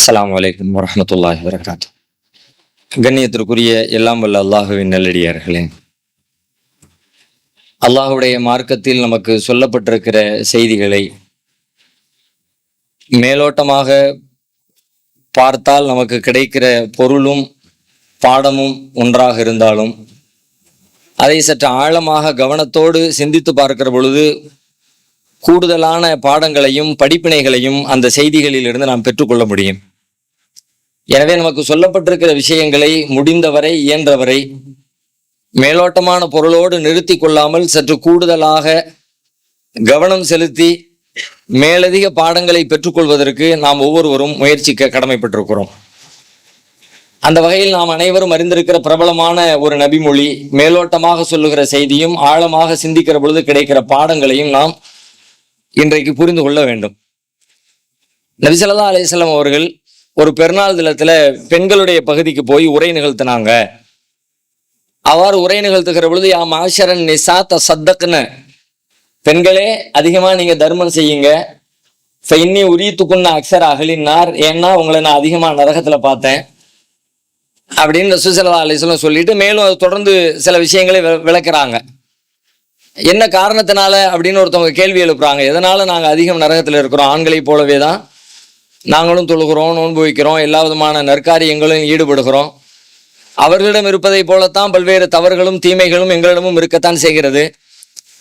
அஸ்லாம் வலைக்கம் வரஹ்மத்துல்லாஹி வரகாத்து கண்ணியத்திற்குரிய எல்லாம் வல்ல அல்லாஹுவின் நல்லடியார்களே. அல்லாஹுடைய மார்க்கத்தில் நமக்கு சொல்லப்பட்டிருக்கிற செய்திகளை மேலோட்டமாக பார்த்தால் நமக்கு கிடைக்கிற பொருளும் பாடமும் ஒன்றாக இருந்தாலும் அதை சற்று ஆழமாக கவனத்தோடு சிந்தித்து பார்க்கிற பொழுது கூடுதலான பாடங்களையும் படிப்பினைகளையும் அந்த செய்திகளில் இருந்து நாம் பெற்றுக்கொள்ள முடியும். எனவே நமக்கு சொல்லப்பட்டிருக்கிற விஷயங்களை முடிந்தவரை இயன்றவரை மேலோட்டமான பொருளோடு நிறுத்தி கொள்ளாமல் சற்று கூடுதலாக கவனம் செலுத்தி மேலதிக பாடங்களை பெற்றுக்கொள்வதற்கு நாம் ஒவ்வொருவரும் முயற்சிக்க கடமைப்பட்டிருக்கிறோம். அந்த வகையில் நாம் அனைவரும் அறிந்திருக்கிற பிரபலமான ஒரு நபிமொழி மேலோட்டமாக சொல்லுகிற செய்தியும் ஆழமாக சிந்திக்கிற பொழுது கிடைக்கிற பாடங்களையும் நாம் இன்றைக்கு புரிந்து கொள்ள வேண்டும். நபிசல்லா அலிஸ்லாம் அவர்கள் ஒரு பெருநாள் தினத்துல பெண்களுடைய பகுதிக்கு போய் உரை நிகழ்த்தினாங்க. அவ்வாறு உரை நிகழ்த்துகிற பொழுது யா மாஷரன் நிசா த சத்தக்குன்னு பெண்களே அதிகமா நீங்க தர்மம் செய்யுங்க. இன்னி உரியத்துக்குன்ன அக்சர் அகலினார் ஏன்னா உங்களை நான் அதிகமா நரகத்துல பார்த்தேன். அப்படின்னு ரசூசல்லா அலிஸ்லாம் சொல்லிட்டு மேலும் அது தொடர்ந்து சில விஷயங்களை விளக்குறாங்க. என்ன காரணத்தினால அப்படின்னு ஒருத்தவங்க கேள்வி எழுப்புறாங்க. எதனால நாங்க அதிகம் நரகத்துல இருக்கிறோம்? ஆண்களை போலவே தான் நாங்களும் தொழுகிறோம் நோன்பு வைக்கிறோம் எல்லா விதமான நற்காரியங்களும் ஈடுபடுகிறோம். அவர்களிடம் இருப்பதைப் போலத்தான் பல்வேறு தவறுகளும் தீமைகளும் எங்களிடமும் இருக்கத்தான் செய்கிறது.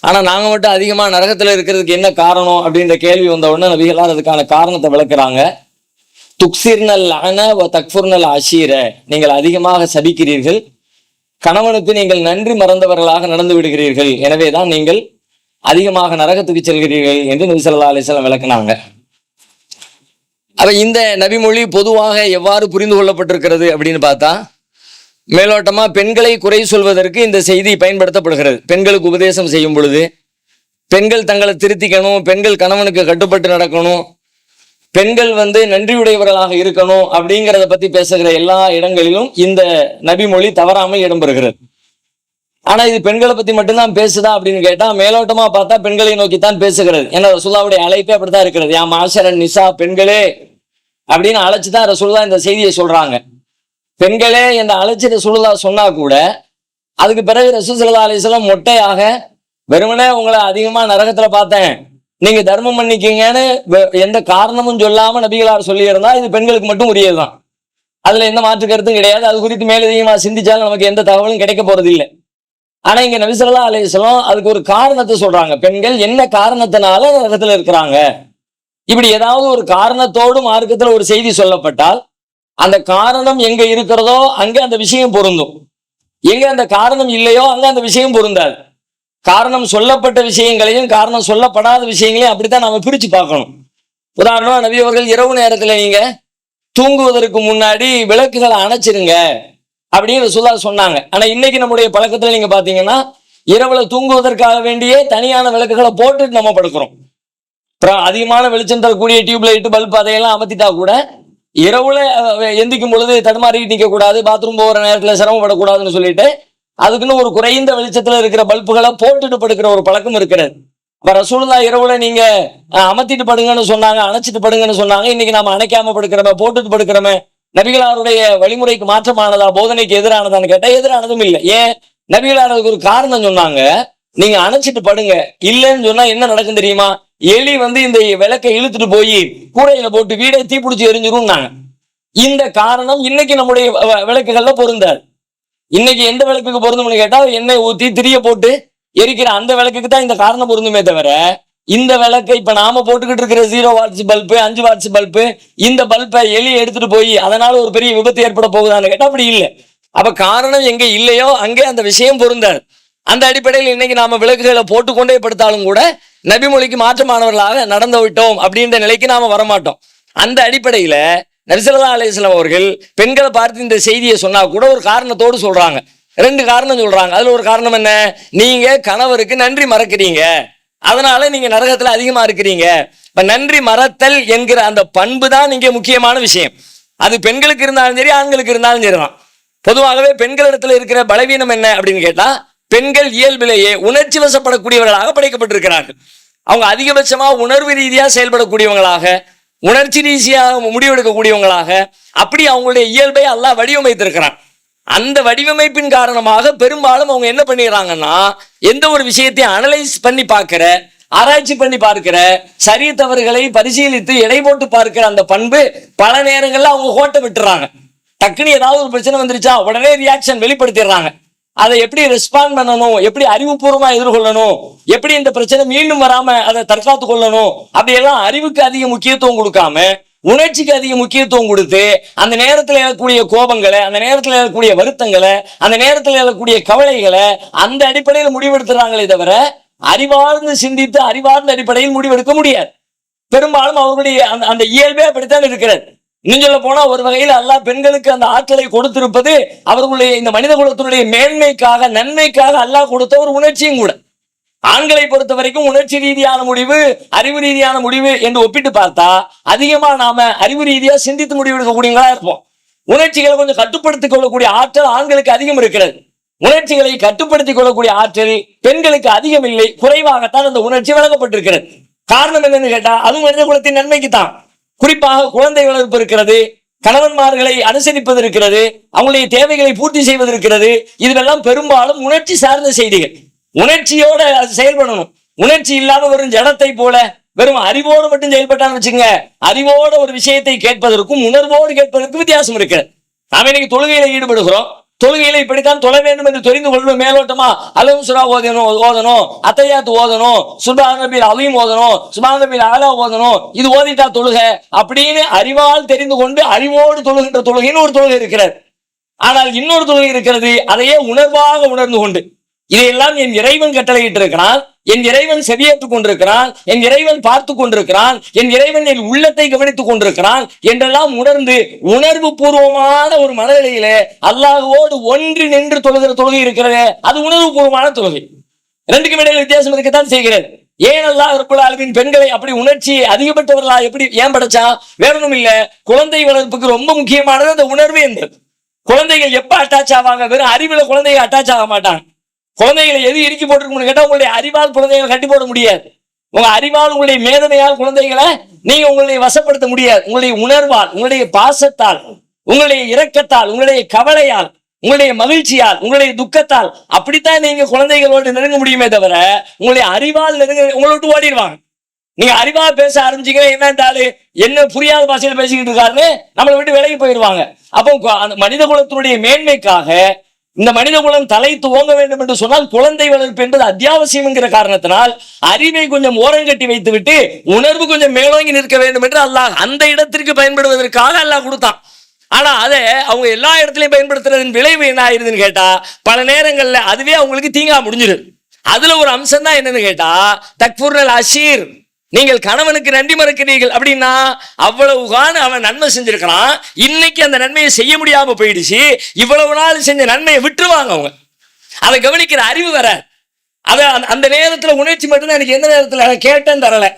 ஆனால் நாங்கள் மட்டும் அதிகமாக நரகத்தில் இருக்கிறதுக்கு என்ன காரணம் அப்படின்ற கேள்வி வந்த உடனே நபிகளார் அதுக்கான காரணத்தை விளக்குறாங்க. துக்சிர்னல் அன வ தக்ஃபுர்னல் அஷீர. நீங்கள் அதிகமாக சபிக்கிறீர்கள். கணவனுக்கு நீங்கள் நன்றி மறந்தவர்களாக நடந்து விடுகிறீர்கள். எனவே தான் நீங்கள் அதிகமாக நரகத்துக்கு செல்கிறீர்கள் என்று நபிசல்லா அலிஸ்லாம் விளக்குனாங்க. அப்ப இந்த நபிமொழி பொதுவாக எவ்வாறு புரிந்து கொள்ளப்பட்டிருக்கிறது அப்படின்னு பார்த்தா மேலோட்டமா பெண்களை குறை சொல்வதற்கு இந்த செய்தி பயன்படுத்தப்படுகிறது. பெண்களுக்கு உபதேசம் செய்யும் பொழுது பெண்கள் தங்களை திருத்திக்கணும் பெண்கள் கணவனுக்கு கட்டுப்பட்டு நடக்கணும் பெண்கள் வந்து நன்றியுடையவர்களாக இருக்கணும் அப்படிங்கிறத பத்தி பேசுகிற எல்லா இடங்களிலும் இந்த நபிமொழி தவறாமல் இடம்பெறுகிறது. ஆனா இது பெண்களை பத்தி மட்டும்தான் பேசுதா அப்படின்னு கேட்டா மேலோட்டமா பார்த்தா பெண்களை நோக்கி தான் பேசுகிறது. ஏன்னா சுல்லாவுடைய அழைப்பே அப்படித்தான் இருக்கிறது. யா மாசரன் நிசா பெண்களே அப்படின்னு அழைச்சுதான் ரசூல்லா இந்த செய்தியை சொல்றாங்க. பெண்களே இந்த அழைச்சி ரசூல்லா சொன்னா கூட அதுக்கு பிறகு ரசூசல்லா அலிஸ்லாம் மொட்டையாக வெறுமனே உங்களை அதிகமா நரகத்துல பார்த்தேன். நீங்க தர்மம் பண்ணிக்கீங்கன்னு எந்த காரணமும் சொல்லாம நபிகளார் சொல்லியிருந்தா இது பெண்களுக்கு மட்டும் உரியதுதான். அதுல எந்த மாற்று கருத்தும் கிடையாது. அது குறித்து மேலதிகமா சிந்திச்சாலும் நமக்கு எந்த தகவலும் கிடைக்க போறது இல்லை ஆனா இங்க நபிசல்லா அலிஸ்லாம் அதுக்கு ஒரு காரணத்தை சொல்றாங்க. பெண்கள் என்ன காரணத்தினால நரகத்துல இருக்கிறாங்க? இப்படி ஏதாவது ஒரு காரணத்தோடு மார்க்கத்தில் ஒரு செய்தி சொல்லப்பட்டால் அந்த காரணம் எங்க இருக்கிறதோ அங்க அந்த விஷயம் பொருந்தும். எங்க அந்த காரணம் இல்லையோ அங்க அந்த விஷயம் பொருந்தாது. காரணம் சொல்லப்பட்ட விஷயங்களையும் காரணம் சொல்லப்படாத விஷயங்களையும் அப்படித்தான் நம்ம பிரிச்சு பார்க்கணும். உதாரணமா நபி அவர்கள் இரவு நேரத்துல நீங்க தூங்குவதற்கு முன்னாடி விளக்குகளை அணைச்சிருங்க அப்படின்னு சுல்லா சொன்னாங்க. ஆனா இன்னைக்கு நம்முடைய பழக்கத்துல நீங்க பாத்தீங்கன்னா இரவுல தூங்குவதற்காக வேண்டியே தனியான விளக்குகளை போட்டுட்டு நம்ம படுக்கிறோம். அதிகமான வெளிச்சம் தரக்கூடிய டியூப் லைட்டு பல்ப் அதையெல்லாம் அமர்த்திட்டா கூட இரவுல எந்திக்கும் பொழுது தடுமாறி நிக்க கூடாது பாத்ரூம் போகிற நேரத்துல சிரமப்படக்கூடாதுன்னு சொல்லிட்டு அதுக்குன்னு ஒரு குறைந்த வெளிச்சத்துல இருக்கிற பல்புகளை போட்டுட்டு படுக்கிற ஒரு பழக்கம் இருக்கிறது. அப்ப ரசூலுல்லா இரவுல நீங்க அஹ், அமர்த்திட்டு படுங்கன்னு சொன்னாங்க அணைச்சிட்டு படுங்கன்னு சொன்னாங்க இன்னைக்கு நாம அணைக்காம படுக்கிறோமே போட்டுட்டு படுக்கிறோமே நபிகளாருடைய வழிமுறைக்கு மாற்றமானதா போதனைக்கு எதிரானதான்னு கேட்டா எதிரானதும் இல்லை. ஏன்? நபிகளாரதுக்கு ஒரு காரணம் சொன்னாங்க நீங்க அணைச்சிட்டு படுங்க இல்லைன்னு சொன்னா என்ன நடக்கும் தெரியுமா? எலி வந்து இந்த விளக்கை இழுத்துட்டு போய் கூடையில போட்டு வீடை தீப்பிடிச்சு எரிஞ்சிரும்னாங்க. இந்த காரணம் இன்னைக்கு நம்முடைய வ- விளக்குகள்ல பொருந்தாது. இன்னைக்கு எந்த விளக்குக்கு பொருந்தும்னு கேட்டா எண்ணெய் ஊத்தி திரிய போட்டு எரிக்கிற அந்த விளக்குக்கு தான் இந்த காரணம் பொருந்துமே தவிர இந்த விளக்கை இப்ப நாம போட்டுக்கிட்டு இருக்கிற ஜீரோ வாட்ஸ் பல்பு அஞ்சு வாட்ஸ் பல்பு இந்த பல்பை எலி எடுத்துட்டு போய் அதனால ஒரு பெரிய விபத்து ஏற்பட போகுதான்னு கேட்டா அப்படி இல்லை. அப்ப காரணம் எங்க இல்லையோ அங்கே அந்த விஷயம் பொருந்தாது. அந்த அடிப்படையில் இன்னைக்கு நாம விளக்குகளை போட்டுக்கொண்டே படுத்தாலும் கூட நபிமொழிக்கு மாற்றமானவர்களாக நடந்து விட்டோம் அப்படின்ற நிலைக்கு நாம வரமாட்டோம். அந்த அடிப்படையில நரிசல்லா அலிஸ்லாம் அவர்கள் பெண்களை பார்த்து இந்த செய்தியை சொன்னா கூட ஒரு காரணத்தோடு சொல்றாங்க. ரெண்டு காரணம் சொல்றாங்க. அதுல ஒரு காரணம் என்ன? நீங்க கணவருக்கு நன்றி மறக்கிறீங்க. அதனால நீங்க நரகத்துல அதிகமா இருக்கிறீங்க. இப்ப நன்றி மறத்தல் என்கிற அந்த பண்பு தான் இங்கே முக்கியமான விஷயம். அது பெண்களுக்கு இருந்தாலும் சரி ஆண்களுக்கு இருந்தாலும் சரிதான். பொதுவாகவே பெண்களிடத்துல இருக்கிற பலவீனம் என்ன அப்படின்னு கேட்டா பெண்கள் இயல்பிலேயே உணர்ச்சி வசப்படக்கூடியவர்களாக படைக்கப்பட்டிருக்கிறார்கள். அவங்க அதிகபட்சமா உணர்வு ரீதியாக செயல்படக்கூடியவங்களாக உணர்ச்சி ரீதியாக முடிவெடுக்கக்கூடியவங்களாக அப்படி அவங்களுடைய இயல்பை எல்லாம் வடிவமைத்திருக்கிறான். அந்த வடிவமைப்பின் காரணமாக பெரும்பாலும் அவங்க என்ன பண்ணிடுறாங்கன்னா எந்த ஒரு விஷயத்தையும் அனலைஸ் பண்ணி பார்க்கிற ஆராய்ச்சி பண்ணி பார்க்கிற சரி தவறுகளை பரிசீலித்து எடை போட்டு பார்க்கிற அந்த பண்பு பல நேரங்களில் அவங்க ஓட்ட விட்டுறாங்க டக்குன்னு ஏதாவது ஒரு பிரச்சனை வந்துருச்சா உடனே ரியாக்ஷன் வெளிப்படுத்திடுறாங்க. அதை எப்படி ரெஸ்பாண்ட் பண்ணணும்? எப்படி அறிவுபூர்வமா எதிர்கொள்ளணும்? எப்படி இந்த பிரச்சனை மீண்டும் வராம அதை தற்காத்து கொள்ளணும்? அப்படியெல்லாம் அறிவுக்கு அதிக முக்கியத்துவம் கொடுக்காம உணர்ச்சிக்கு அதிக முக்கியத்துவம் கொடுத்து அந்த நேரத்தில் எழக்கூடிய கோபங்களை அந்த நேரத்தில் எழக்கூடிய வருத்தங்களை அந்த நேரத்தில் எழக்கூடிய கவலைகளை அந்த அடிப்படையில் முடிவெடுத்துறாங்களே தவிர அறிவார்ந்து சிந்தித்து அறிவார்ந்த அடிப்படையில் முடிவெடுக்க முடியாது. பெரும்பாலும் அவர்களுடைய அந்த அந்த இயல்பே அப்படித்தான் இருக்கிறது. இன்னும் சொல்ல போனா ஒரு வகையில் அல்லாஹ் பெண்களுக்கு அந்த ஆற்றலை கொடுத்திருப்பது அவர்களுடைய இந்த மனித குலத்தினுடைய மேன்மைக்காக நன்மைக்காக அல்லாஹ் கொடுத்த ஒரு உணர்ச்சியும் கூட. ஆண்களை பொறுத்த வரைக்கும் உணர்ச்சி ரீதியான முடிவு அறிவு ரீதியான முடிவு என்று ஒப்பிட்டு பார்த்தா அதிகமா நாம அறிவு ரீதியா சிந்தித்து முடிவெடுக்கக்கூடியவங்களா இருப்போம். உணர்ச்சிகளை கொஞ்சம் கட்டுப்படுத்திக் கொள்ளக்கூடிய ஆற்றல் ஆண்களுக்கு அதிகம் இருக்கிறது. உணர்ச்சிகளை கட்டுப்படுத்திக் கொள்ளக்கூடிய ஆற்றல் பெண்களுக்கு அதிகம் இல்லை குறைவாகத்தான் அந்த உணர்ச்சி வழங்கப்பட்டிருக்கிறது. காரணம் என்னன்னு கேட்டா அதுவும் மனித குலத்தின் நன்மைக்கு தான் குறிப்பாக குழந்தை வளர்ப்பு இருக்கிறது கணவன்மார்களை அனுசரிப்பது இருக்கிறது அவங்களுடைய தேவைகளை பூர்த்தி செய்வது இருக்கிறது. இதுவெல்லாம் பெரும்பாலும் உணர்ச்சி சார்ந்த செய்திகள். உணர்ச்சியோட அது செயல்படணும். உணர்ச்சி இல்லாம வெறும் ஜடத்தை போல வெறும் அறிவோடு மட்டும் செயல்பட்டான்னு வச்சுங்க அறிவோட ஒரு விஷயத்தை கேட்பதற்கும் உணர்வோடு கேட்பதற்கும் வித்தியாசம் இருக்கு நாம இன்னைக்கு தொழுகையில ஈடுபடுகிறோம். தொழுகையில இப்படித்தான் தொழ வேண்டும் என்று தெரிந்து கொள்ளணும் மேலோட்டமா அலவும் சுரா ஓதணும் ஓதணும் அத்தையாத்து ஓதணும் சுபான் நபில் அலையும் ஓதணும் சுபான் நபில் ஆலா ஓதணும் இது ஓதிட்டா தொழுக அப்படின்னு அறிவால் தெரிந்து கொண்டு அறிவோடு தொழுகின்ற தொழுகைன்னு ஒரு தொழுகை இருக்கிறது. ஆனால் இன்னொரு தொழுகை இருக்கிறது அதையே உணர்வாக உணர்ந்து கொண்டு. இதையெல்லாம் என் இறைவன் கட்டளையிட்டு இருக்கிறான் என் இறைவன் செவியேற்றுக் கொண்டிருக்கிறான். என் இறைவன் பார்த்து கொண்டிருக்கிறான். என் இறைவன் என் உள்ளத்தை கவனித்துக் கொண்டிருக்கிறான் என்றெல்லாம் உணர்ந்து உணர்வு பூர்வமான ஒரு மனநிலையிலே அல்லாஹோடு ஒன்று நின்று தொழுகிற தொழுகை இருக்கிறதே. அது உணர்வு பூர்வமான தொழுகை. ரெண்டுக்கும் இடையில வித்தியாசம் இருக்கத்தான் செய்கிறது. ஏன் அல்லாஹ் ரப்புல் பெண்களை அப்படி உணர்ச்சி அதிகப்பட்டவர்களா எப்படி ஏன் படைச்சா? வேற இல்ல. குழந்தை வளர்ப்புக்கு ரொம்ப முக்கியமானது அந்த உணர்வு என்பது. குழந்தைகள் எப்ப அட்டாச் ஆவாங்க? வெறும் அறிவுல குழந்தைகள் அட்டாச் ஆக மாட்டாங்க. குழந்தைகளை எது இறுக்கி போட்டிருக்கணும்னு கேட்டால் உங்களுடைய அறிவால் குழந்தைகளை கட்டி போட முடியாது. உங்க அறிவால் உங்களுடைய மேதமையால் குழந்தைகளை நீங்க உங்களுடைய வசப்படுத்த முடியாது. உங்களுடைய உணர்வால் உங்களுடைய பாசத்தால் உங்களுடைய இரக்கத்தால் உங்களுடைய கவலையால் உங்களுடைய மகிழ்ச்சியால் உங்களுடைய துக்கத்தால் அப்படித்தான் நீங்க குழந்தைகளோடு நெருங்க முடியுமே தவிர உங்களுடைய அறிவால் நெருங்க உங்களை விட்டு ஓடிடுவாங்க. நீங்க அறிவா பேச ஆரம்பிச்சீங்க என்னன்றாலு என்ன புரியாத பாஷையில பேசிக்கிட்டு இருக்காருன்னு நம்மளை விட்டு விலகி போயிடுவாங்க. அப்போ அந்த மனித குலத்தினுடைய மேன்மைக்காக இந்த மனித குலம் தலை துவங்க வேண்டும் என்று சொன்னால் குழந்தை வளர்ப்பு என்பது அத்தியாவசியம் என்கிற காரணத்தினால் அறிவை கொஞ்சம் ஓரங்கட்டி வைத்து விட்டு உணர்வு கொஞ்சம் மேலோங்கி நிற்க வேண்டும் என்று அல்லாஹ் அந்த இடத்திற்கு பயன்படுவதற்காக அல்லாஹ் கொடுத்தான். ஆனா அதை அவங்க எல்லா இடத்துலயும் பயன்படுத்துறதன் விளைவு என்ன ஆயிருதுன்னு கேட்டா பல நேரங்கள்ல அதுவே அவங்களுக்கு தீங்கா முடிஞ்சிருது அதுல ஒரு அம்சம் தான் என்னன்னு கேட்டா தக்பூர்னல் அஷீர். நீங்கள் கணவனுக்கு நன்றி மறக்கிறீர்கள் அப்படின்னா அவ்வளவு காண அவன் நன்மை செஞ்சிருக்கிறான். இன்னைக்கு அந்த நன்மையை செய்ய முடியாம போயிடுச்சு. இவ்வளவு நாள் செஞ்ச நன்மையை விட்டுருவாங்க அவங்க. அதை கவனிக்கிற அறிவு வர அத அந்த- அந்த நேரத்துல உணர்ச்சி மட்டும்தான். எனக்கு எந்த நேரத்துல? நான் கேட்டேன் தரல.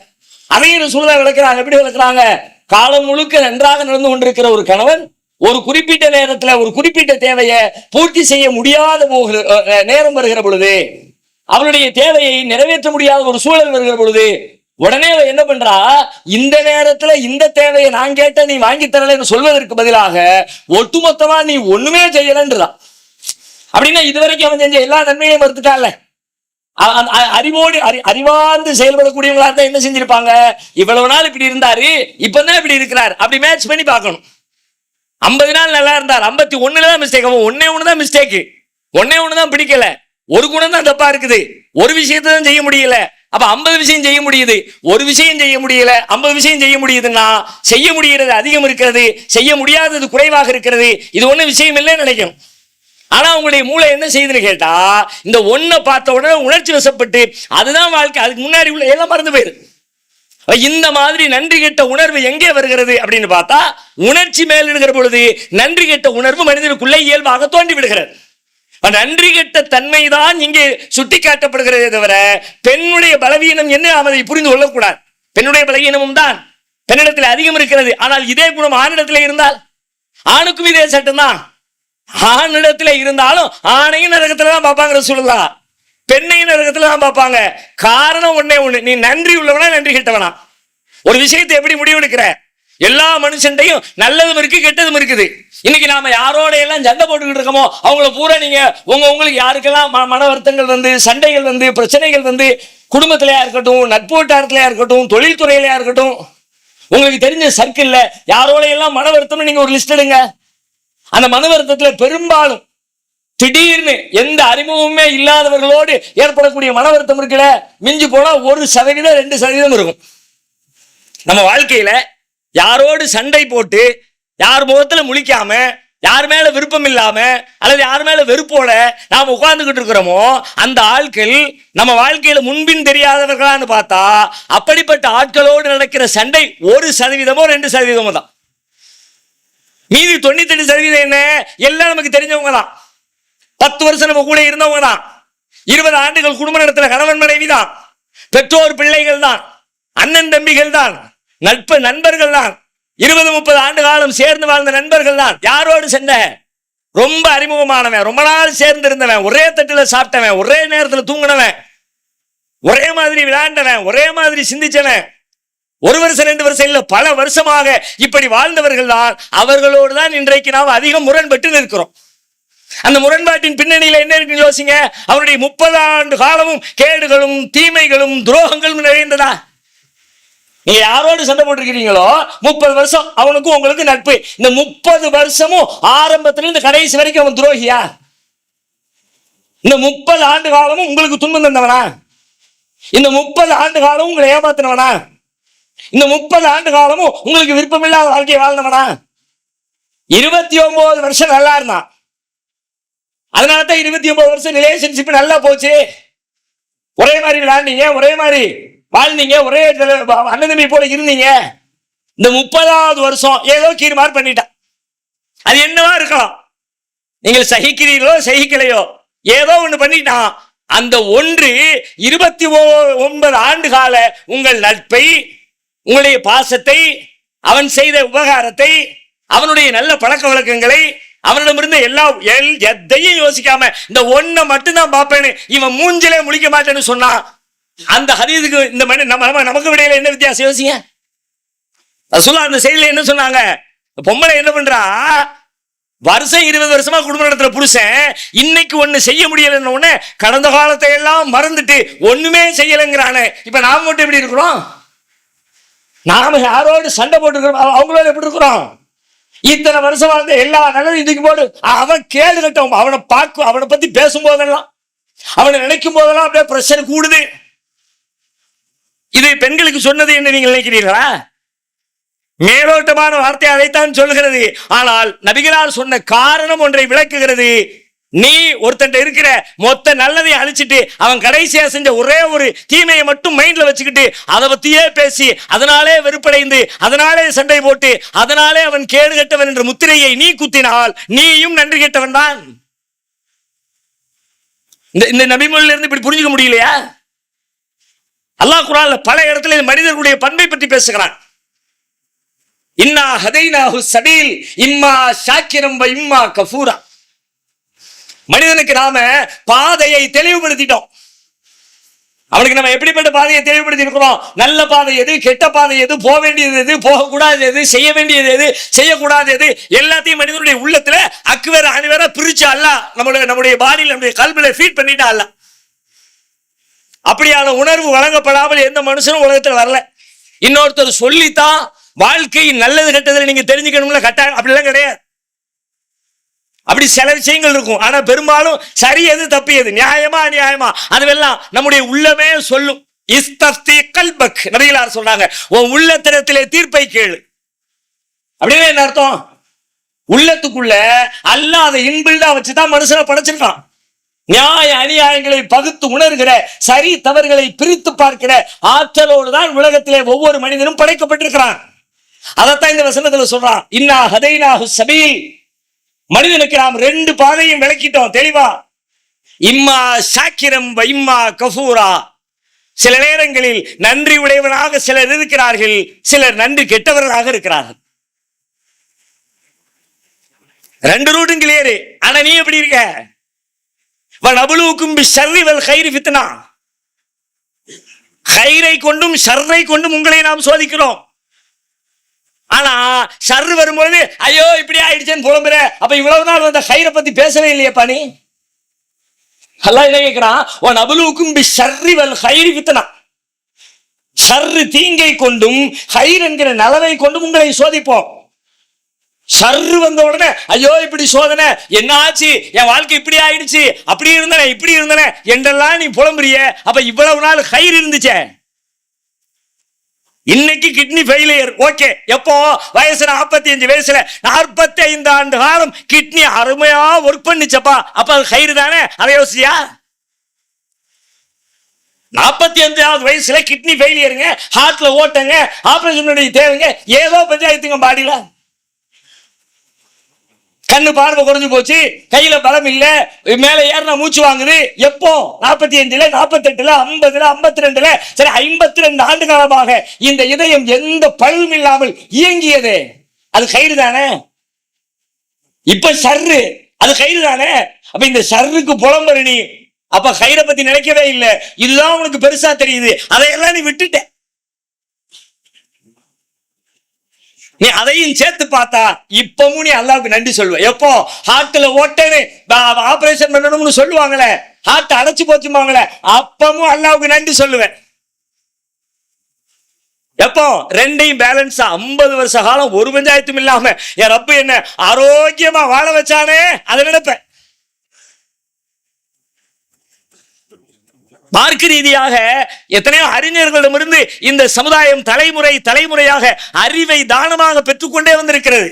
அதையும் சூழ்நிலை விளக்குறாங்க. எப்படி விளக்குறாங்க? காலம் முழுக்க நன்றாக நடந்து கொண்டிருக்கிற ஒரு கணவன் ஒரு குறிப்பிட்ட நேரத்துல ஒரு குறிப்பிட்ட தேவையை பூர்த்தி செய்ய முடியாத போகிற நேரம் வருகிற பொழுது அவளுடைய தேவையை நிறைவேற்ற முடியாத ஒரு சூழல் வருகிற பொழுது உடனே அவ என்ன பண்றா? இந்த நேரத்துல இந்த தேவையை நான் கேட்ட நீ வாங்கி தரலன்னு சொல்வதற்கு பதிலாக ஒட்டுமொத்தமா நீ ஒண்ணுமே செய்யலன்றா. அப்படின்னா இதுவரைக்கும் அவன் செஞ்ச எல்லா நன்மையும் மறுத்துட்டான்ல. அறிவோடு அறி- அறிவார்ந்து செயல்படக்கூடியவங்களா இருந்தா என்ன செஞ்சிருப்பாங்க? இவ்வளவு நாள் இப்படி இருந்தாரு இப்பதான் இப்படி இருக்கிறார். அப்படி மேட்ச் பண்ணி பார்க்கணும். ஐம்பது நாள் நல்லா இருந்தார். ஐம்பத்தி ஒண்ணுல தான் மிஸ்டேக் அவன் ஒன்னே ஒன்று தான் மிஸ்டேக் ஒன்னே ஒன்று தான் பிடிக்கல. ஒரு குணம் தான் தப்பா இருக்குது. ஒரு விஷயத்தை தான் செய்ய முடியல. அப்ப ஐம்பது விஷயம் செய்ய முடியுது. ஒரு விஷயம் செய்ய முடியல. ஐம்பது விஷயம் செய்ய முடியுதுன்னா செய்ய முடிகிறது அதிகம் இருக்கிறது செய்ய முடியாதது குறைவாக இருக்கிறது. இது ஒண்ணு விஷயம் இல்லைன்னு நினைக்கும் ஆனா உங்களுடைய மூளை என்ன செய்யுதுன்னு கேட்டா இந்த ஒன்றை பார்த்த உடனே உணர்ச்சி வசப்பட்டு அதுதான் வாழ்க்கை. அதுக்கு முன்னாடி உள்ள எல்லாம் மறந்து போயிரு. இந்த மாதிரி நன்றி கெட்ட உணர்வு எங்கே வருகிறது அப்படின்னு பார்த்தா உணர்ச்சி மேலிடுகிற பொழுது நன்றி கெட்ட உணர்வு மனிதனுக்குள்ளே இயல்பாக தோண்டி விடுகிறது. நன்றி கெட்ட தன்மை தான் இங்கே சுட்டி காட்டப்படுகிறதே தவிர பெண்ணுடைய பலவீனம் என்ன அவரை புரிந்து கொள்ளக்கூடாது. பெண்ணுடைய பலவீனமும் தான். பெண்ணிடத்தில் அதிகம் இருக்கிறது. ஆனால் இதே குணம் ஆணிடத்தில் இருந்தால் ஆணுக்கும் இதே சட்டம் தான் ஆணிடத்துல இருந்தாலும் ஆணையும் நரகத்தில் தான் பார்ப்பாங்கிற சொல்லலாம் பெண்ணையும் நரகத்தில் தான் பார்ப்பாங்க. காரணம் ஒன்னே ஒண்ணு. நீ நன்றி உள்ளவனா நன்றி கெட்டவனா? ஒரு விஷயத்தை எப்படி முடிவெடுக்கிற? எல்லா மனுஷன்டையும் நல்லதும் இருக்கு கெட்டதும் இருக்குது. இன்னைக்கு நாம யாரோட எல்லாம் சண்டை போட்டுக்கிட்டு இருக்கோமோ அவங்கள பூரா நீங்க உங்க உங்களுக்கு யாருக்கெல்லாம் ம- மன வருத்தங்கள் வந்து சண்டைகள் வந்து பிரச்சனைகள் வந்து குடும்பத்திலயா இருக்கட்டும் நட்பு வட்டாரத்திலயா இருக்கட்டும் தொழில்துறையிலயா இருக்கட்டும் உங்களுக்கு தெரிஞ்ச சர்க்கிள்ல யாரோட எல்லாம் மன வருத்தம்னு நீங்க ஒரு லிஸ்ட் எடுங்க. அந்த மன வருத்தத்துல பெரும்பாலும் திடீர்னு எந்த அறிமுகமுமே இல்லாதவர்களோடு ஏற்படக்கூடிய மன வருத்தம் இருக்குல்ல? மிஞ்சி போனா ஒரு சதவீதம் ரெண்டு சதவீதம் இருக்கும். நம்ம வாழ்க்கையில யாரோடு சண்டை போட்டு யார் முகத்தில் முழிக்காம யார் மேல விருப்பம் இல்லாம அல்லது யார் மேல வெறுப்போட நாம் உட்கார்ந்துகிட்டு இருக்கிறோமோ அந்த ஆட்கள் நம்ம வாழ்க்கையில முன்பின் தெரியாதவர்களான்னு பார்த்தா அப்படிப்பட்ட ஆட்களோடு நடக்கிற சண்டை ஒரு சதவீதமோ ரெண்டு சதவீதமோ தான். மீதி தொண்ணூத்தெட்டு சதவீதம் என்ன? எல்லாம் நமக்கு தெரிஞ்சவங்க தான். பத்து வருஷம் நம்ம கூட இருந்தவங்க தான். இருபது ஆண்டுகள் குடும்ப நடத்துற கணவன் மனைவி தான். பெற்றோர் பிள்ளைகள் தான். அண்ணன் தம்பிகள் தான். நட்பு நண்பர்கள் தான். இருபது முப்பது ஆண்டு காலம் சேர்ந்து வாழ்ந்த நண்பர்கள் தான். யாரோடு சென்ற? ரொம்ப அறிமுகமானவன். ரொம்ப நாள் சேர்ந்து இருந்தவன் ஒரே தட்டில் சாப்பிட்டவன். ஒரே நேரத்தில் தூங்கினவன். ஒரே மாதிரி விளையாண்டவன். ஒரே மாதிரி சிந்திச்சவன். ஒரு வருஷம் ரெண்டு வருஷம் இல்லை பல வருஷமாக இப்படி வாழ்ந்தவர்கள் தான். அவர்களோடு தான் இன்றைக்கு நாம் அதிகம் முரண்பட்டு நிற்கிறோம். அந்த முரண்பாட்டின் பின்னணியில என்ன இருக்குன்னு யோசிங்க. அவருடைய முப்பது ஆண்டு காலமும் கேடுகளும் தீமைகளும் துரோகங்களும் நிறைந்ததா? நீங்க யாரோடு சண்டை போட்டிருக்கிறீங்களோ முப்பது வருஷம் அவனுக்கும் உங்களுக்கு நட்பு. இந்த முப்பது வருஷமும் ஆரம்பத்துல இருந்து கடைசி வரைக்கும் அவன் துரோகியா? இந்த முப்பது ஆண்டு காலமும் உங்களுக்கு துன்பம் தந்தவனா? இந்த முப்பது ஆண்டு காலமும் உங்களை ஏமாத்தினவனா? இந்த முப்பது ஆண்டு காலமும் உங்களுக்கு விருப்பமில்லாத வாழ்க்கையை வாழ்ந்தவனா? இருபத்தி ஒன்பது வருஷம் நல்லா இருந்தான். அதனால தான் இருபத்தி ஒன்பது வருஷம் ரிலேஷன்ஷிப் நல்லா போச்சு. ஒரே மாதிரி விளையாண்டீங்க ஒரே மாதிரி. வாழ்ந்தீங்க ஒரே இதுல அண்ணன் தம்பி போல இருந்தீங்க. இந்த முப்பதாவது வருஷம் ஏதோ கீர்மாறு பண்ணிட்டான் அது என்னவா இருக்கலாம்? நீங்கள் சகிக்கிறீர்களோ சகிக்கலையோ ஏதோ ஒன்று பண்ணிட்டான் அந்த ஒன்று இருபத்தி ஓ- ஒன்பது ஆண்டு கால உங்கள் நட்பை உங்களுடைய பாசத்தை அவன் செய்த உபகாரத்தை அவனுடைய நல்ல பழக்க வழக்கங்களை அவனிடமிருந்து எல்லா எல்- எதையும் யோசிக்காம இந்த ஒன்னை மட்டும்தான் பார்ப்பேன்னு இவன் மூஞ்சிலே முழிக்க மாட்டேன்னு சொன்னான் அந்த ஹதீதுக்கு இந்த மனி நம்ம நம்ம- நமக்கு விடையில என்ன வித்தியாசம்? யோசிங்க. ரசூல்லா அந்த செய்தியில என்ன சொன்னாங்க? பொம்பளை என்ன பண்றா? வருஷம் இருபது வருஷமா குடும்ப நடத்துற புருஷன் இன்னைக்கு ஒண்ணு செய்ய முடியலன்னு உடனே கடந்த காலத்தை எல்லாம் மறந்துட்டு ஒண்ணுமே செய்யலைங்கிறானே. இப்ப நாம மட்டும் எப்படி இருக்கிறோம்? நாம யாரோடு சண்டை போட்டுருக்கிறோம் அவங்களோட எப்படி இருக்கிறோம்? இத்தனை வருஷம் வாழ்ந்த எல்லா நல்லதும் இதுக்கு போடு அவன் கேடு கட்டும் அவனை பார்க்கும் அவனை பத்தி பேசும்போதெல்லாம் அவனை நினைக்கும் போதெல்லாம் அப்படியே பிரஷர் கூடுது. இது பெண்களுக்கு சொன்னது என்று நீங்கள் நினைக்கிறீர்களா? மேலோட்டமான வார்த்தை அதைத்தான் சொல்கிறது ஆனால் நபிகளால் சொன்ன காரணம் ஒன்றை விளக்குகிறது. நீ ஒருத்தன் இருக்கிற மொத்த நல்லதை அழிச்சிட்டு அவன் கடைசியா செஞ்ச ஒரே ஒரு தீமையை மட்டும் மைண்ட்ல வச்சுக்கிட்டு அதை பத்தியே பேசி அதனாலே வெறுப்படைந்து அதனாலே சண்டை போட்டு அதனாலே அவன் கேடு கெட்டவன் என்ற முத்திரையை நீ குத்தினால் நீயும் நன்றி கெட்டவன் தான். இந்த இந்த நபிமொழியிலிருந்து இப்படி புரிஞ்சுக்க முடியலையா? அல்லாஹ் குரான்ல பல இடத்துல இந்த மனிதர்களுடைய பண்பை பற்றி பேசுகிறான். இன்னா ஹதைனாஹு சபீல் இம்மா ஷாக்கிரம் இம்மா கஃபூரா. மனிதனுக்கு நாம பாதையை தெளிவுபடுத்திட்டோம். அவனுக்கு நம்ம எப்படிப்பட்ட பாதையை தெளிவுபடுத்தி இருக்கிறோம் நல்ல பாதை எது கெட்ட பாதை எது போக வேண்டியது எது போகக்கூடாது எது செய்ய வேண்டியது எது செய்யக்கூடாது எது எல்லாத்தையும் மனிதனுடைய உள்ளத்துல அக்குவேற அணிவேற பிரிச்சு அல்ல நம்மளுடைய நம்முடைய பாடியில் நம்முடைய கல்வியில ஃபீட் பண்ணிட்டா அல்ல அப்படியான உணர்வு வழங்கப்படாமல் எந்த மனுஷனும் உலகத்தில் வரல. இன்னொருத்தர் சொல்லித்தான் வாழ்க்கை நல்லது கெட்டதுல நீங்க தெரிஞ்சுக்கணும்ல கட்டாயம் அப்படிலாம் கிடையாது. அப்படி சில விஷயங்கள் இருக்கும். ஆனா பெரும்பாலும் சரி எது தப்பு எது? நியாயமா அநியாயமா? அதுவெல்லாம் நம்முடைய உள்ளமே சொல்லும். இஸ்தப்தி கல்பக். நபிகளார் சொல்றாங்க உன் உள்ளத்தினத்திலே தீர்ப்பை கேளு. அப்படியே என்ன அர்த்தம்? உள்ளத்துக்குள்ள அல்லாத இன்பில்டா வச்சுதான் மனுஷனை படைச்சிருக்கான். நியாய அநியாயங்களை பகுத்து உணர்கிற சரி தவறுகளை பிரித்து பார்க்கிற ஆற்றலோடு தான் உலகத்திலே ஒவ்வொரு மனிதனும் படைக்கப்பட்டிருக்கிறான். அதைத்தான் இந்த வசனத்துல சொல்றான். இன்னா ஹதைனாஹு சபீல். மனிதனுக்கு நாம் ரெண்டு பாதையும் விளக்கிட்டோம். தெளிவா? இம்மா ஷாக்கிரம் வைம்மா இம்மா கஃபூரா. சில நேரங்களில் நன்றி உடையவனாக சிலர் இருக்கிறார்கள் சிலர் நன்றி கெட்டவர்களாக இருக்கிறார்கள். ரெண்டு ரூட்டும் கிளியரு ஆனா நீ எப்படி இருக்க? வனபுலுவுக்கும் ஷர்ரிவல் ஹைரி ஃபித்னா. ஹைரை கொண்டும் ஷர்ரை கொண்டும் உங்களை நாம் சோதிக்கிறோம். ஆனா ஷர்ரு வரும்பொழுது ஐயோ இப்படி ஆயிடுச்சேன்னு புலம்புற. அப்ப இவ்வளவு நாள் வந்த ஹைரை பத்தி பேசவே இல்லையேப்பா நீ? அல்லாஹ் என்ன கேட்கிறான் உன் அபுலுக்கும் பி ஷர்ரி வல் ஹைரி வித்தனா ஷர்ரு தீங்கை கொண்டும் ஹைர் என்கிற நலவை கொண்டும் உங்களை சோதிப்போம். சர்ரு வந்த உடனே ஐயோ இப்படி சோதனை. என்ன ஆச்சு? என் வாழ்க்கை இப்படி ஆயிடுச்சு. அப்படி இருந்தன இப்படி இருந்தன. என்றெல்லாம் நீ புலம்புறிய? அப்ப இவ்வளவு நாள் கயிறு இருந்துச்சே. இன்னைக்கு கிட்னி ஃபெயிலியர் ஓகே எப்போ? வயசு நாற்பத்தி அஞ்சு வயசுல நாற்பத்தி ஐந்து ஆண்டு காலம் கிட்னி அருமையா ஒர்க் பண்ணிச்சப்பா. அப்ப அது கயிறு தானே? அதை யோசிச்சியா? நாற்பத்தி அஞ்சாவது வயசுல கிட்னி ஃபெயிலியருங்க ஹார்ட்ல ஓட்டங்க ஆபரேஷன் தேவைங்க ஏதோ பஞ்சாயத்துங்க பாடியில கண்ணு பார்வை குறைஞ்சு போச்சு கையில பலம் இல்ல மேல ஏறினா மூச்சு வாங்குது. எப்போ? நாற்பத்தி அஞ்சுல நாற்பத்தி எட்டுல ஐம்பதுல ஐம்பத்தி ரெண்டுல சரி ஐம்பத்தி ரெண்டு ஆண்டு காலமாக இந்த இதயம் எந்த பழுவும் இல்லாமல் இயங்கியது. அது கயிறு தானே? இப்ப சர்ரு அது கயிறு தானே? அப்ப இந்த சர்ருக்கு புலம்பரு நீ. அப்ப கயிறை பத்தி நினைக்கவே இல்லை. இதுதான் உனக்கு பெருசா தெரியுது. அதையெல்லாம் நீ விட்டுட்ட. நீ அதையும் சேர்த்து பார்த்தா இப்பவும் நீ அல்லாவுக்கு நன்றி சொல்லுவ. எப்போ? ஹார்ட்ல ஓட்டேன்னு ஆபரேஷன் பண்ணணும்னு சொல்லுவாங்களே ஹார்ட் அடைச்சு போச்சுமாங்களே அப்பவும் அல்லாவுக்கு நன்றி சொல்லுவேன் எப்போ? ரெண்டையும் பேலன்ஸா ஐம்பது வருஷ காலம் ஒரு பஞ்சாயத்தும் இல்லாம என் ரப்பு என்ன ஆரோக்கியமா வாழ வச்சானே அதை நினைப்பேன் மார்க்க ரீதியாக எத்தனையோ அறிஞர்களிடமிருந்து இந்த சமுதாயம் தலைமுறை தலைமுறையாக அறிவை தானமாக பெற்றுக்கொண்டே வந்திருக்கிறது.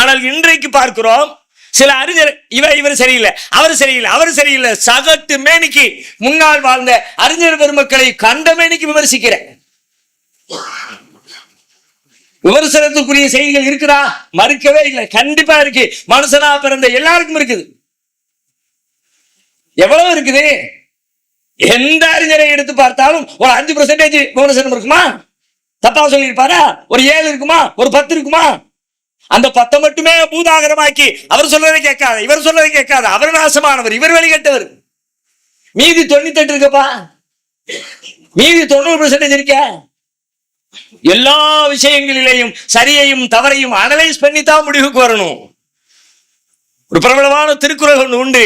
ஆனால் இன்றைக்கு பார்க்கிறோம் சில அறிஞர் இவர் இவர் சரியில்லை அவர் சரியில்லை அவர் சரியில்லை. சகட்டு மேனிக்கு முன்னால் வாழ்ந்த அறிஞர் பெருமக்களை கண்ட மேனிக்கு விமர்சிக்கிறேன். விமர்சனத்துக்குரிய செய்திகள் இருக்குதா? மறுக்கவே இல்லை. கண்டிப்பா இருக்கு. மனுஷனா பிறந்த எல்லாருக்கும் இருக்குது. எவ்வளவு இருக்குது? எந்த அறிஞரை எடுத்து பார்த்தாலும் ஒரு அஞ்சு பர்சன்டேஜ் விமர்சனம் இருக்குமா? தப்பா சொல்லியிருப்பாரா? ஒரு ஏழு இருக்குமா? ஒரு பத்து இருக்குமா? அந்த பத்தை மட்டுமே பூதாகரமாக்கி அவர் சொல்றதை கேட்காத இவர் சொல்றதை கேட்காத. அவர் நாசமானவர் இவர் வெளிக்கட்டவர் மீதி தொண்ணூத்தி இருக்கப்பா. மீதி தொண்ணூறு பர்சன்டேஜ் இருக்க. எல்லா விஷயங்களிலேயும் சரியையும் தவறையும் அனலைஸ் பண்ணி தான் முடிவுக்கு வரணும். ஒரு பிரபலமான திருக்குறள் ஒன்று உண்டு.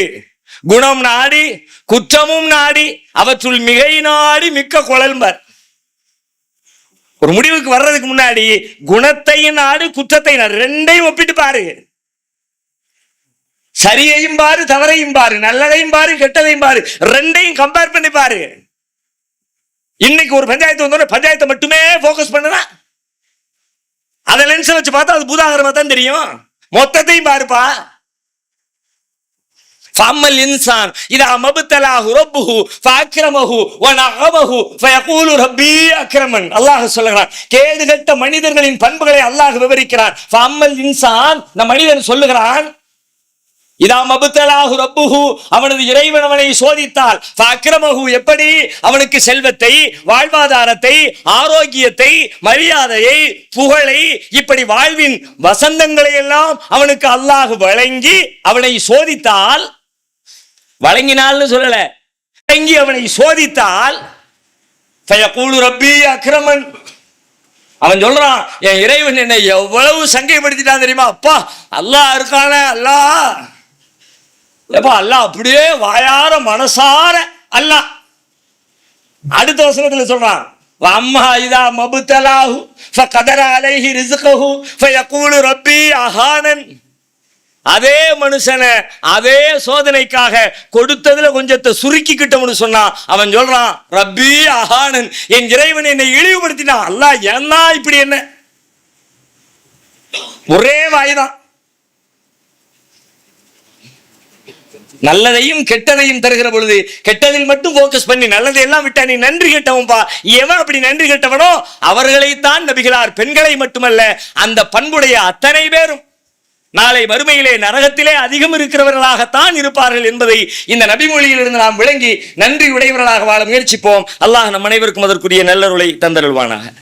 குணம் நாடி குற்றமும் நாடி அவற்றுள் மிகை நாடி மிக்க குழல்பர். ஒரு முடிவுக்கு வர்றதுக்கு முன்னாடி குணத்தையும் நாடு குற்றத்தை நாடு ரெண்டையும் ஒப்பிட்டு பாரு. சரியையும் பாரு தவறையும் பாரு நல்லதையும் பாரு கெட்டதையும் பாரு ரெண்டையும் கம்பேர் பண்ணி பாரு. இன்னைக்கு ஒரு பஞ்சாயத்து வந்தோட பஞ்சாயத்தை மட்டுமே போக்கஸ் பண்ணுனா? அதை லென்ஸ் வச்சு பார்த்தா அது பூதாகரமா தான் தெரியும். மொத்தத்தையும் பாருப்பா. ஃபம்மல் இன்சான் இதா மபுத்தலாஹு ரப்புஹு ஃபஅக்ரமஹு வ நஅமஹு ஃபயகூலு ரப்பி அக்ரமன் அல்லாஹ் சொல்லுகிறான் கேடுகட்ட மனிதர்களின் பண்புகளை அல்லாஹ் விவரிக்கிறான் ஃபம்மல் இன்சான் இந்த மனிதன் சொல்லுகிறான் இதா மபுத்தலாஹு ரப்புஹு அவனது இறைவன் அவனை சோதித்தால் அக்கிரமஹு எப்படி? அவனுக்கு செல்வத்தை வாழ்வாதாரத்தை ஆரோக்கியத்தை மரியாதையை புகழை இப்படி வாழ்வின் வசந்தங்களை எல்லாம் அவனுக்கு அல்லாஹு வழங்கி அவனை சோதித்தால் வழங்கினால்னு சொல்லல. வழங்கி அவனை சோதித்தால் ஃபயகூலு ரப்பி அக்கிரமன் அவன் சொல்றான் என் இறைவன் என்னை எவ்வளவு சங்கைப்படுத்திட்டான் தெரியுமா? அப்பா அல்லாஹ் இருக்கானே அல்லாஹ். எப்பா அல்லாஹ் அப்படியே வாயார மனசார அல்லாஹ். அடுத்த வசனத்துல சொல்றான் அம்மா இதா மபுத்தலாஹு ஃபகதர அலைஹி ரிஸ்கஹு ஃபயகூலு ரப்பி அஹானன். அதே மனுஷனை அதே சோதனைக்காக கொடுத்ததுல கொஞ்சத்தை சுருக்கிக்கிட்டோம்னு சொன்னான் அவன் சொல்றான் ரப்பி அஹானன் என் இறைவன் என்னை இழிவுபடுத்தினான். அல்லா ஏன்னா இப்படி என்ன? ஒரே வாய்தான். நல்லதையும் கெட்டதையும் தருகிற பொழுது கெட்டதில் மட்டும் போக்கஸ் பண்ணி நல்லதை எல்லாம் விட்டா நீ நன்றி கெட்டவன்பா எவன் அப்படி நன்றி கெட்டவனோ அவர்களைத்தான் நபிகளார் பெண்களை மட்டுமல்ல அந்த பண்புடைய அத்தனை பேரும். நாளை மறுமையிலே நரகத்திலே அதிகம் இருக்கிறவர்களாகத்தான் இருப்பார்கள் என்பதை இந்த நபிமொழியிலிருந்து நாம் விளங்கி நன்றி உடையவர்களாக வாழ முயற்சிப்போம். அல்லாஹ் நம் அனைவருக்கும் அதற்குரிய நல்லருளை தந்தருள்வானாக.